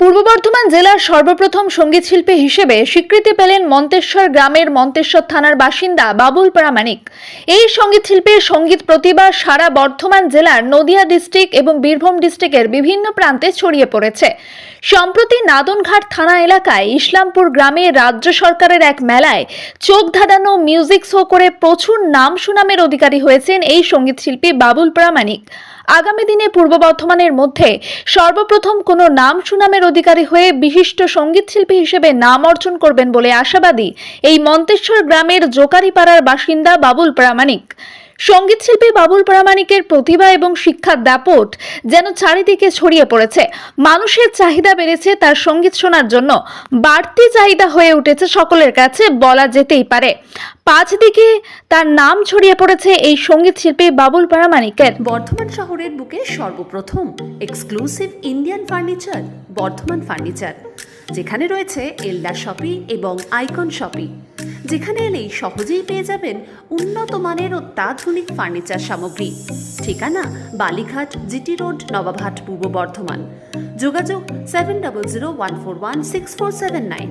পূর্ব বর্ধমান জেলার সর্বপ্রথম সংগীত শিল্পী হিসেবে স্বীকৃতি পেলেন মন্তেশ্বর গ্রামের মন্তেশ্বর থানার বাসিন্দা বাবুল প্রামাণিক। এই সংগীত শিল্পীর সংগীত প্রতিভা সারা বর্ধমান জেলার নদিয়া ডিস্ট্রিক্ট এবং বীরভূম ডিস্ট্রিক্টের বিভিন্ন প্রান্তে ছড়িয়ে পড়েছে। সম্প্রতি নাদনঘাট থানা এলাকায় ইসলামপুর গ্রামে রাজ্য সরকারের এক মেলায় চোখ ধাঁধানো মিউজিক শো করে প্রচুর নাম সুনামের অধিকারী হয়েছেন এই সংগীত শিল্পী বাবুল প্রামাণিক। আগামী দিনে পূর্ব বর্ধমানের মধ্যে সর্বপ্রথম কোনো নাম সুনামের অধিকারী হয়ে বিশিষ্ট সংগীত শিল্পী হিসেবে নাম অর্জন করবেন বলে আশাবাদী এই মন্তেশ্বর গ্রামের জোকারিপাড়ার বাসিন্দা বাবুল প্রামাণিক। সংগীত শিল্পী বাবুল প্রামাণিকের প্রতিভা এবং শিক্ষার দাপট যেন চারিদিকে ছড়িয়ে পড়েছে। মানুষের চাহিদা বেড়েছে তার সংগীত শোনার জন্য। বাড়তি চাহিদা হয়ে উঠেছে সকলের কাছে বলা যেতেই পারে। পাঁচ দিকে তার নাম ছড়িয়ে পড়েছে এই সংগীত শিল্পী বাবুল প্রামাণিকের। বর্ধমান শহরের বুকে সর্বপ্রথম exclusive Indian furniture Bardhaman furniture যেখানে রয়েছে এলডা শপি এবং আইকন শপি যেখানে এলেই সহজেই পেয়ে যাবেন উন্নত মানের অত্যাধুনিক ফার্নিচার সামগ্রী। ঠিকানা বালিঘাট জিটি রোড, নবাবহাট, পূর্ব বর্ধমান। যোগাযোগ seven double zero one four one six four seven nine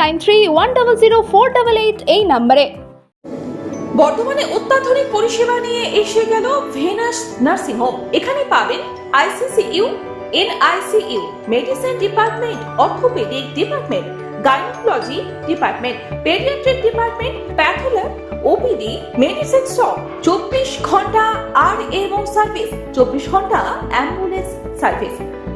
nine বর্তমানে অত্যাধুনিক পরিষেবা নিয়ে এসে গেল ভেনাস নার্সিং হোম। এখানে পাবেন ICCU NICU medicine department, orthopaedic department, gynaecology department, paediatric department, patholab, OPD, medicine shop চব্বিশ ঘণ্টা আর এবং সার্ভিস, চব্বিশ ঘণ্টা অ্যাম্বুলেন্স সার্ভিস।